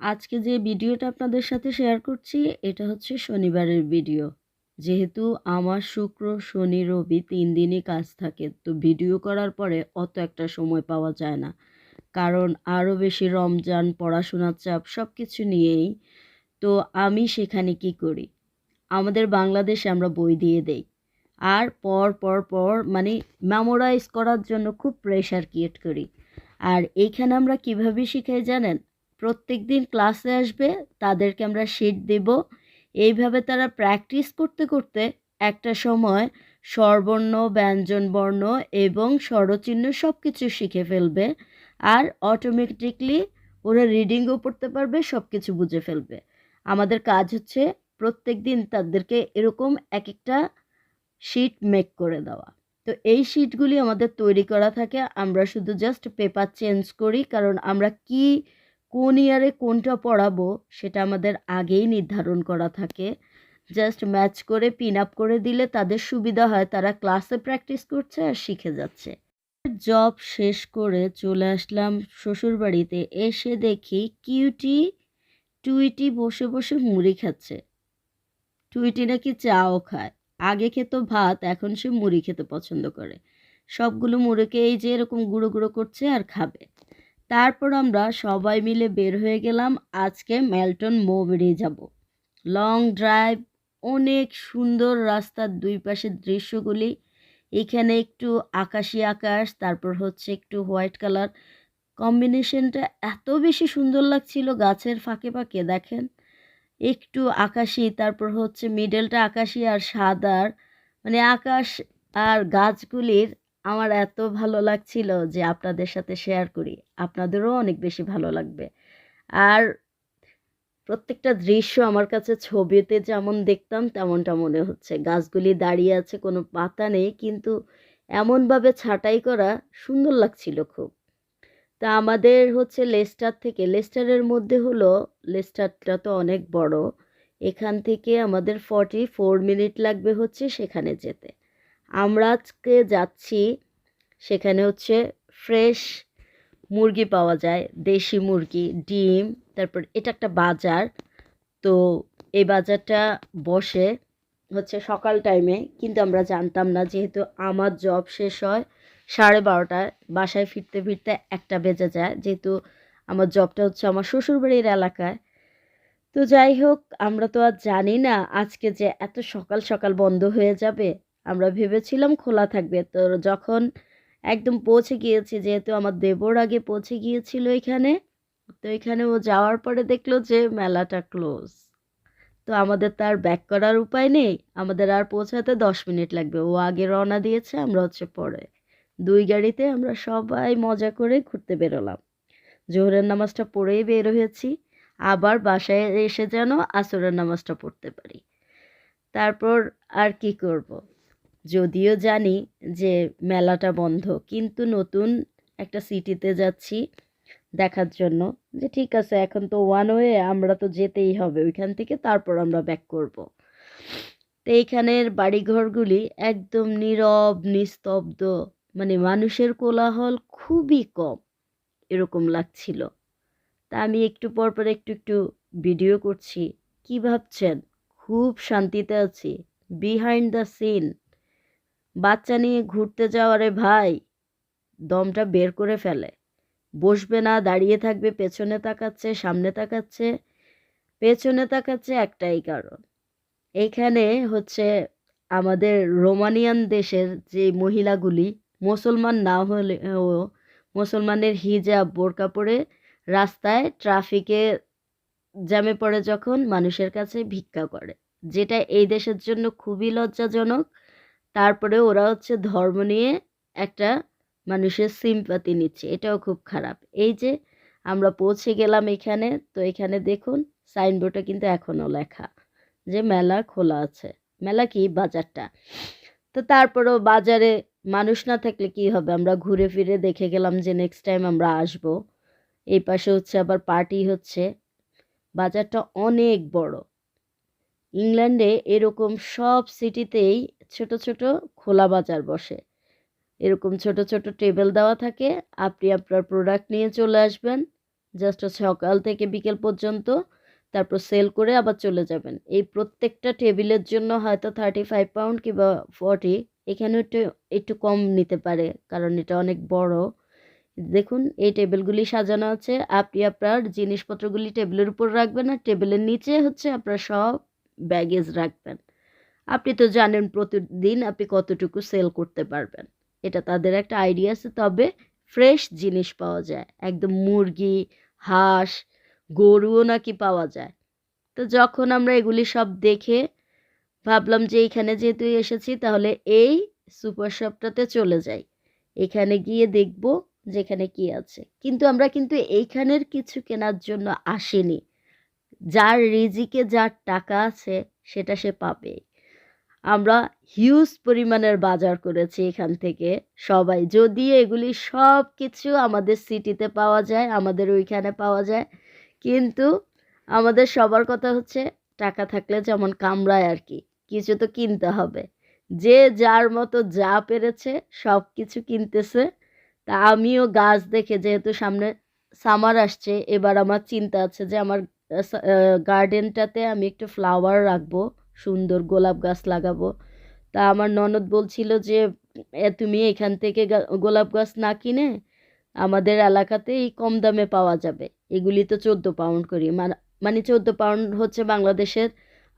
আজকে যে ভিডিওটা আপনাদের সাথে শেয়ার করছি, এটা হচ্ছে শনিবারের ভিডিও যেহেতু আমার শুক্র, শনি, রবি তিন দিনই কাজ থাকে, তো ভিডিও করার পরে অত একটা সময় পাওয়া যায় না। কারণ আরও বেশি রমজান, পড়াশোনার চাপ সব কিছু নিয়েই, তো আমি সেখানে কি করি? আমাদের বাংলাদেশে আমরা বই দিয়ে দেই। আর পর পর পর মানে মেমোরাইজ করার জন্য খুব প্রেশার ক্রিয়েট করি। আর এইখানে আমরা কীভাবে শিখাই জানেন? প্রত্যেক দিন ক্লাসে আসবে, তাদেরকে আমরা শিট দেব। এইভাবে তারা প্র্যাকটিস করতে করতে একটা সময় স্বরবর্ণ, ব্যঞ্জনবর্ণ এবং স্বরচিহ্ন সব কিছু শিখে ফেলবে আর অটোমেটিকলি ওরা রিডিংও পড়তে পারবে সব কিছু বুঝে ফেলবে। আমাদের কাজ হচ্ছে প্রত্যেক দিন তাদেরকে এরকম এক একটা শিট মেক করে দেওয়া। তো এই শিটগুলি আমাদের তৈরি করা থাকে, আমরা শুধু জাস্ট পেপার চেঞ্জ করি, কারণ আমরা কি কোন ইয়ারে কোনটা পড়াবো সেটা আমাদের আগেই নির্ধারণ করা থাকে। জাস্ট ম্যাচ করে পিন আপ করে দিলে তাদের সুবিধা হয়, তারা ক্লাসে প্র্যাকটিস করছে আর শিখে যাচ্ছে। জব শেষ করে চলে আসলাম শ্বশুরবাড়িতে, এসে দেখি কিউটি টুইটি বসে বসে মুড়ি খাচ্ছে। টুইটি নাকি চাও খায়। আগে খেত ভাত, এখন সে মুড়ি খেতে পছন্দ করে। সবগুলো মুড়িকে এই যে এরকম গুঁড়ো গুঁড়ো করছে আর খাবে। তারপর আমরা সবাই মিলে বের হয়ে গেলাম আজকে মেলটন মো বেরিয়ে যাব। লং ড্রাইভ, অনেক সুন্দর রাস্তার দুই পাশের দৃশ্যগুলি। এখানে একটু আকাশি আকাশ, তারপর হচ্ছে একটু হোয়াইট কালার। কম্বিনেশনটা এত বেশি সুন্দর লাগছিল গাছের ফাঁকে ফাঁকে, দেখেন। একটু আকাশি, তারপর হচ্ছে মিডলটা আকাশি আর সাদার। মানে আকাশ আর গাছগুলির আমার এত ভালো লাগছিল যে আপনাদের সাথে শেয়ার করি। আপনাদেরও অনেক বেশি ভালো লাগবে। আর প্রত্যেকটা দৃশ্য আমার কাছে ছবিতে যেমন দেখতাম, তেমনটা মনে হচ্ছে। গাছগুলি দাঁড়িয়ে আছে, কোনো পাতা নেই, কিন্তু এমনভাবে ছাঁটাই করা সুন্দর লাগছিল খুব। তা আমাদের হচ্ছে লেস্টার থেকে, লেস্টারের মধ্যে হলো, লেস্টারটা তো অনেক বড়। এখান থেকে আমাদের ফর্টি ফোর মিনিট লাগবে হচ্ছে সেখানে যেতে। আমরা আজকে যাচ্ছি, সেখানে হচ্ছে ফ্রেশ মুরগি পাওয়া যায়, দেশি মুরগি, ডিম, তারপর এটা একটা বাজার। তো এই বাজারটা বসে হচ্ছে সকাল টাইমে কিন্তু আমরা জানতাম না যেহেতু আমার জব শেষ হয় সাড়ে বারোটায়, বাসায় ফিরতে ফিরতে একটা বেজে যায়। যেহেতু আমার জবটা হচ্ছে আমার শ্বশুরবাড়ির এলাকায়। তো যাই হোক, আমরা তো আর জানি না আজকে যে এত সকাল সকাল বন্ধ হয়ে যাবে। আমরা ভেবেছিলাম খোলা থাকবে। তো যখন একদম পৌঁছে গিয়েছি, যেহেতু আমার দেবর আগে পৌঁছে গিয়েছিল এখানে, তো এখানে ও যাওয়ার পরে দেখল যে মেলাটা ক্লোজ তো আমাদের তার ব্যাক করার উপায় নেই, আমাদের আর পৌঁছাতে দশ মিনিট লাগবে। ও আগে রওনা দিয়েছে, আমরা হচ্ছে পরে। দুই গাড়িতে আমরা সবাই মজা করে ঘুরতে বেরোলাম। জোহরের নামাজটা পড়েই বের হয়েছি। আবার বাসায় এসে যেন আসরের নামাজটা পড়তে পারি। তারপর আর কি করব। যদিও জানি যে মেলাটা বন্ধ, কিন্তু নতুন একটা সিটিতে যাচ্ছি দেখার জন্য যে ঠিক আছে, এখন তো ওয়ান ওয়ে আমরা তো যেতেই হবে, ওইখান থেকে তারপর আমরা ব্যাক করব। তো এইখানের বাড়িঘরগুলি একদম নীরব, নিস্তব্ধ মানে মানুষের কোলাহল খুবই কম এরকম লাগছিল। তা আমি একটু পর পর একটু একটু ভিডিও করছি। কি ভাবছেন? খুব শান্তিতে আছি। বিহাইন্ড দ্য সিন বাচ্চা নিয়ে ঘুরতে যাওয়ারে ভাই। দমটা বের করে ফেলে। বসবে না, দাঁড়িয়ে থাকবে, পেছনে তাকাচ্ছে, সামনে তাকাচ্ছে, পেছনে তাকাচ্ছে একটাই কারণ। এইখানে হচ্ছে আমাদের রোমানিয়ান দেশের যে মহিলাগুলি, মুসলমান না হলেও মুসলমানের হিজাব বোরকা পরে রাস্তায় ট্রাফিকে জ্যামে পড়ে যখন মানুষের কাছে ভিক্ষা করে। যেটা এই দেশের জন্য খুবই লজ্জাজনক। তারপরে ওরা হচ্ছে ধর্ম নিয়ে একটা মানুষের সিম্পাতি নিচ্ছে। এটাও খুব খারাপ। এই যে আমরা পৌঁছে গেলাম এখানে, তো এখানে দেখুন সাইনবোর্ডে কিন্তু এখনও লেখা যে মেলা খোলা আছে। মেলা কি? বাজারটা। তো তারপরেও বাজারে মানুষ না থাকলে কি হবে? আমরা ঘুরে ফিরে দেখে গেলাম যে নেক্সট টাইম আমরা আসব। এই পাশে হচ্ছে আবার পার্টি হচ্ছে। বাজারটা অনেক বড়। ইংল্যান্ডে এরকম সব সিটিতেই ছোট ছোট খোলা বাজার বসে। এরকম ছোট ছোট টেবিল দেওয়া থাকে। আপনি আপনার প্রোডাক্ট নিয়ে চলে আসবেন। জাস্ট সকাল থেকে বিকেল পর্যন্ত তারপর সেল করে আবার চলে যাবেন। এই প্রত্যেকটা টেবিলের জন্য হয়তো থার্টি ফাইভ পাউন্ড কিংবা ফর্টি এখানে একটু একটু কম নিতে পারে, কারণ এটা অনেক বড়। দেখুন, এই টেবিলগুলি সাজানো আছে। আপনি আপনার জিনিসপত্রগুলি টেবিলের উপর রাখবেন আর টেবিলের নিচে হচ্ছে আপনার সব ব্যাগেজ রাখবেন। আপনি তো জানেন প্রতিদিন আপনি কতটুকু সেল করতে পারবেন। এটা তাদের একটা আইডিয়া আছে, তবে ফ্রেশ জিনিস পাওয়া যায়। একদম মুরগি, হাঁস, গরুও নাকি পাওয়া যায়। তো যখন আমরা এগুলি সব দেখে ভাবলাম যে এখানে যেহেতু এসেছি, তাহলে এই সুপার শপটাতে চলে যাই। এখানে গিয়ে দেখব যেখানে কি আছে। কিন্তু আমরা কিন্তু এইখানের কিছু কেনার জন্য আসিনি। যার রিজিকে, যার টাকা আছে, সেটা সে পাবে। আমরা হিউজ পরিমাণের বাজার করেছি এখান থেকে। সবাই, যদি এগুলি সব কিছু আমাদের সিটিতে পাওয়া যায়, আমাদের ওইখানে পাওয়া যায়, কিন্তু আমাদের সবার কথা হচ্ছে টাকা থাকলে যেমন কামড়ায় আর কি, কিছু তো কিনতে হবে। যে যার মতো যা পেরেছে সব কিছু কিনতেছে। তা আমিও গাছ দেখে যেহেতু সামনে সামার আসছে, এবার আমার চিন্তা আছে যে আমার গার্ডেনটাতে আমি একটু ফ্লাওয়ার রাখব। সুন্দর গোলাপ গাছ লাগাবো। তা আমার ননদ বলছিল যে "এ, তুমি এখান থেকে গোলাপ গাছ না কিনে আমাদের এলাকাতেই কম দামে পাওয়া যাবে। এগুলি তো চোদ্দ পাউন্ড করি। মানে মানে চোদ্দ পাউন্ড হচ্ছে বাংলাদেশের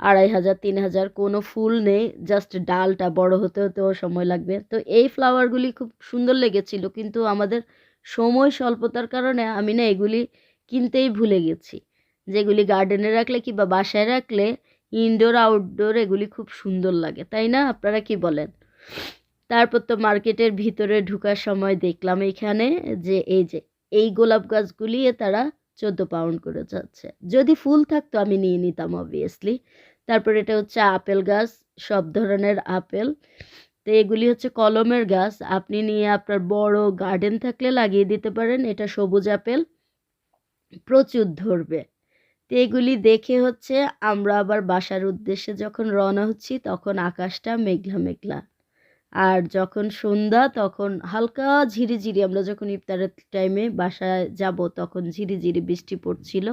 আড়াই হাজার তিন হাজার। কোনো ফুল নেই জাস্ট ডালটা বড় হতে হতেও সময় লাগবে। তো এই ফ্লাওয়ারগুলি খুব সুন্দর লেগেছিল কিন্তু আমাদের সময় স্বল্পতার কারণে আমি না এগুলি কিনতেই ভুলে গেছি। যেগুলি গার্ডেনে রাখলে কিংবা বাসায় রাখলে ইনডোর আউটডোর এগুলি খুব সুন্দর লাগে, তাই না? আপনারা কি বলেন? তারপর তো মার্কেটের ভিতরে ঢোকার সময় দেখলাম এখানে যে এই যে, এই গোলাপ গাছগুলি তারা চোদ্দ পাউন্ড করে যাচ্ছে। যদি ফুল থাকতো আমি নিয়ে নিতাম অবভিয়াসলি তারপর এটা হচ্ছে আপেল গাছ, সব ধরনের আপেল। তো এগুলি হচ্ছে কলমের গাছ, আপনি নিয়ে আপনার বড় গার্ডেন থাকলে লাগিয়ে দিতে পারেন, এটা সবুজ আপেল। প্রচুর ধরবে। তো এগুলি দেখে হচ্ছে আমরা আবার বাসার উদ্দেশ্যে যখন রওনা হচ্ছি, তখন আকাশটা মেঘলা মেঘলা। আর যখন সন্ধ্যা, তখন হালকা ঝিরিঝিরি। আমরা যখন ইফতারের টাইমে বাসায় যাব, তখন ঝিরিঝিরি বৃষ্টি পড়ছিল।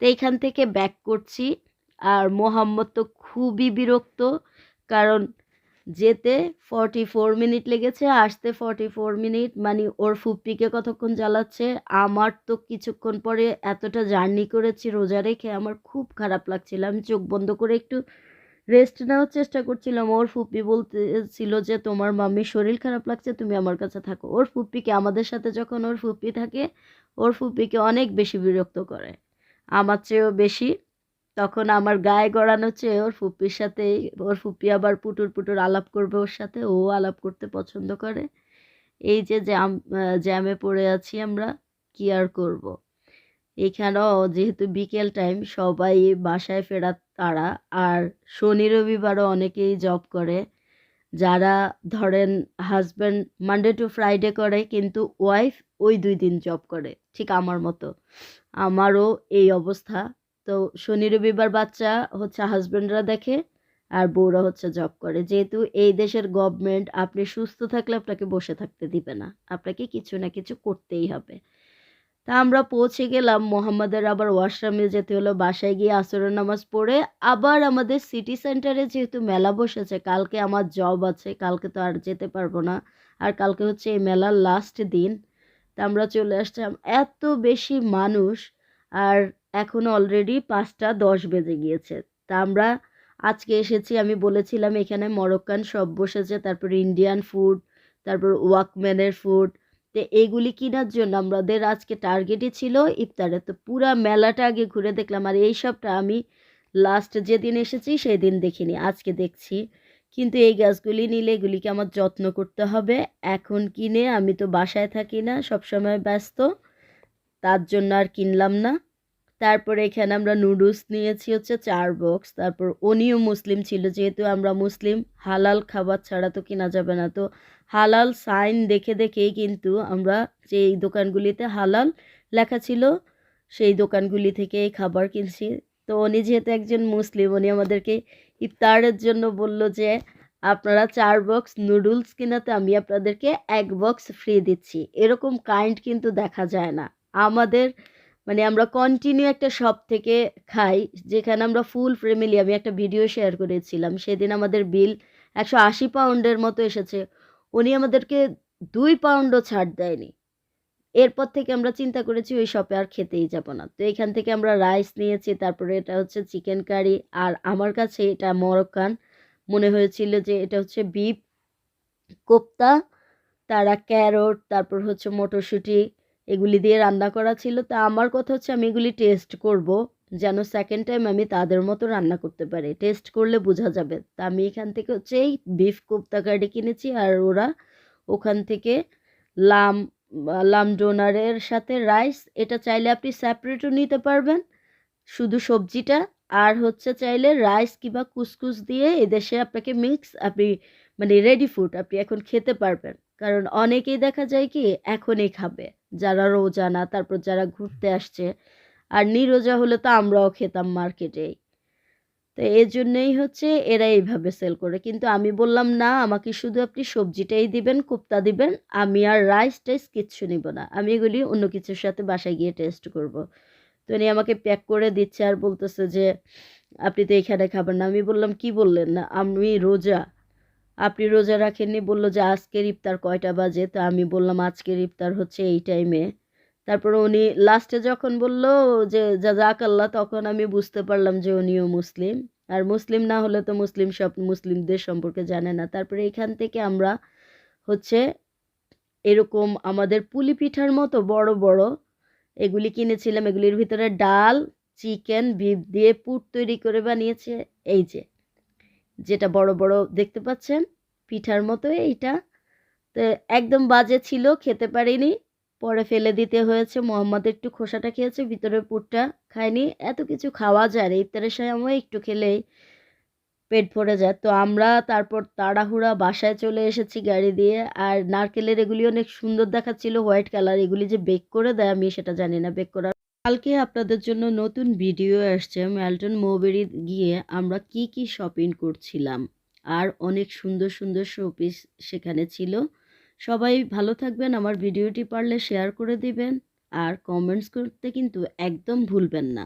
তো এইখান থেকে ব্যাক করছি। আর মোহাম্মদ তো খুবই বিরক্ত, কারণ যেতে ফর্টি ফোর মিনিট লেগেছে, আসতে ফর্টি ফোর মিনিট মানে ওর ফুপ্পিকে কতক্ষণ জ্বালাচ্ছে? আমার তো কিছুক্ষণ পরে এতটা জার্নি করেছি রোজা রেখে, আমার খুব খারাপ লাগছিল। আমি চোখ বন্ধ করে একটু রেস্ট নেওয়ার চেষ্টা করছিলাম। ওর ফুপ্পি বলতেছিল যে, তোমার মাম্মির শরীর খারাপ লাগছে, তুমি আমার কাছে থাকো। ওর ফুপ্পিকে, আমাদের সাথে যখন ওর ফুপ্পি থাকে, ওর ফুপ্পিকে অনেক বেশি বিরক্ত করে। আমার চেয়েও বেশি তখন আমার গায়ে গড়ানো চেয়ে ওর ফুপ্পির সাথে, ওর ফুপ্পি আবার পুটুর পুটুর আলাপ করবে ওর সাথে, ও আলাপ করতে পছন্দ করে। এই যে জ্যাম, জ্যামে পড়ে আছি আমরা, কি আর করব। এখানেও যেহেতু বিকেল টাইম সবাই বাসায় ফেরার তারা আর শনি রবিবারও অনেকেই জব করে। যারা ধরেন হাজব্যান্ড মানডে টু ফ্রাইডে করে, কিন্তু ওয়াইফ ওই দুই দিন জব করে, ঠিক আমার মতো। আমারও এই অবস্থা। তো শনি, রবিবার বাচ্চা হচ্ছে হাজব্যান্ডরা দেখে আর বউরা হচ্ছে জব করে। যেহেতু এই দেশের গভর্নমেন্ট আপনি সুস্থ থাকলে আপনাকে বসে থাকতে দিবে না, আপনাকে কিছু না কিছু করতেই হবে। তা আমরা পৌঁছে গেলাম, মোহাম্মদের আবার ওয়াশরুমে যেতে হলো, বাসায় গিয়ে আসরের নামাজ পড়ে আবার আমাদের সিটি সেন্টারে যেহেতু মেলা বসেছে, কালকে আমার জব আছে, কালকে তো আর যেতে পারব না, আর কালকে হচ্ছে এই মেলার লাস্ট দিন। তা আমরা চলে আসছিলাম এত বেশি মানুষ আর এখন অলরেডি পাঁচটা দশ বেজে গিয়েছে। তা আমরা আজকে এসেছি, আমি বলেছিলাম এখানে মরক্কান সব বসেছে, তারপর ইন্ডিয়ান ফুড তারপর ওয়াকম্যানের ফুড তো এইগুলি কেনার জন্য আমাদের আজকে টার্গেটই ছিল ইফতারে তো পুরা মেলাটা আগে ঘুরে দেখলাম, আর এই সবটা আমি লাস্ট যেদিন এসেছি সেই দিন দেখিনি, আজকে দেখছি। কিন্তু এই গাছগুলি নিলে এগুলিকে আমার যত্ন করতে হবে। এখন কিনে আমি তো বাসায় থাকি না, সবসময় ব্যস্ত। তার জন্য আর কিনলাম না। তারপরে এখানে আমরা নুডলস নিয়েছি হচ্ছে চার বক্স। তারপর উনিও মুসলিম ছিল, যেহেতু আমরা মুসলিম, হালাল খাবার ছাড়া তো কেনা যাবে না। তো হালাল সাইন দেখে দেখেই কিন্তু আমরা যেই দোকানগুলিতে হালাল লেখা ছিল, সেই দোকানগুলি থেকে খাবার কিনছি। তো উনি যেহেতু একজন মুসলিম, উনি আমাদেরকে ইফতারের জন্য বলল যে, আপনারা চার বক্স নুডলস কিনাতে আমি আপনাদেরকে এক বক্স ফ্রি দিচ্ছি। এরকম কাইন্ড কিন্তু দেখা যায় না। আমাদের মানে আমরা কন্টিনিউ একটা শপ থেকে খাই, যেখানে আমরা ফুল ফ্যামিলি আমি একটা ভিডিও শেয়ার করেছিলাম। সেদিন আমাদের বিল একশো আশি পাউন্ডের মতো এসেছে। উনি আমাদেরকে দুই পাউন্ডও ছাড় দেয়নি। এরপর থেকে আমরা চিন্তা করেছি ওই শপে আর খেতেই যাব না। তো এখান থেকে আমরা রাইস নিয়েছি, তারপরে এটা হচ্ছে চিকেন কারি আর আমার কাছে এটা মরক্কান। মনে হয়েছিল যে এটা হচ্ছে বিপ কোপ্তা, তারা ক্যারট তারপর হচ্ছে মটরশুঁটি এগুলি দিয়ে রান্না করা ছিল। তা আমার কথা হচ্ছে আমি এগুলি টেস্ট করব, যেন সেকেন্ড টাইম আমি তাদের মতো রান্না করতে পারি। টেস্ট করলে বোঝা যাবে। তা আমি এখান থেকে হচ্ছে এই বিফ কোপ্তা কারি কিনেছি আর ওরা ওখান থেকে লাম লাম ডোনারের সাথে রাইস এটা চাইলে আপনি সেপারেটও নিতে পারবেন। শুধু সবজিটা আর হচ্ছে চাইলে রাইস কিংবা কুসকুস দিয়ে এদেশে আপনাকে মিক্স আপনি মানে রেডি ফুড আপনি এখন খেতে পারবেন। কারণ অনেকেই দেখা যায় কি এখনই খাবে। যারা রোজা না, তারপর যারা ঘুরতে আসছে। আর নিরোজা হলে তো আমরাও খেতাম মার্কেটেই। তো এই জন্যই হচ্ছে এরা এইভাবে সেল করে। কিন্তু আমি বললাম, না, আমাকে শুধু আপনি সবজিটাই দিবেন, কোপ্তা দিবেন। আমি আর রাইস টাইস কিচ্ছু নিব না। আমি এগুলি অন্য কিছুর সাথে বাসায় গিয়ে টেস্ট করব। তো উনি আমাকে প্যাক করে দিচ্ছে আর বলতেছে যে, আপনি তো এখানে খাবেন না। আমি বললাম, কি বললেন? না, আমি রোজা আপনি রোজা রাখেননি, বলল যে আজকের ইফতার কয়টা বাজে? তো আমি বললাম, আজকের ইফতার হচ্ছে এই টাইমে তারপর উনি লাস্টে যখন বলল যে জাজাকাল্লাহ, তখন আমি বুঝতে পারলাম যে উনিও মুসলিম। আর মুসলিম না হলে তো মুসলিম সব, মুসলিমদের সম্পর্কে জানে না। তারপরে এখান থেকে আমরা হচ্ছে এরকম আমাদের পুলি পিঠার মতো বড় বড় এগুলি কিনেছিলাম। এগুলির ভিতরে ডাল, চিকেন, বিফ দিয়ে পুট তৈরি করে বানিয়েছে। এই যে যেটা বড় বড় দেখতে পাচ্ছেন, পিঠার মতো এইটা। তো একদম বাজে ছিল, খেতে পারিনি। পরে ফেলে দিতে হয়েছে, মোহাম্মদ একটু খোসাটা খেয়েছে, ভিতরের পুরটা খায়নি। এত কিছু খাওয়া যায় না, ইফতারের সময় একটু খেলেই পেট ভরে যায়। তো আমরা তারপর তাড়াহুড়া বাসায় চলে এসেছি গাড়ি দিয়ে, আর নারকেলের এগুলি অনেক সুন্দর দেখাচ্ছিল, হোয়াইট কালার, এগুলি যে বেক করে দেয়, আমি সেটা জানি না। বেক করার কালকে আপনাদের জন্য নতুন ভিডিও আসছে ম্যালটন মোবেরি গিয়ে আমরা কি কি শপিং করছিলাম। আর অনেক সুন্দর সুন্দর শোপিস সেখানে ছিল। সবাই ভালো থাকবেন, আমার ভিডিওটি পারলে শেয়ার করে দিবেন। আর কমেন্টস করতে কিন্তু একদম ভুলবেন না।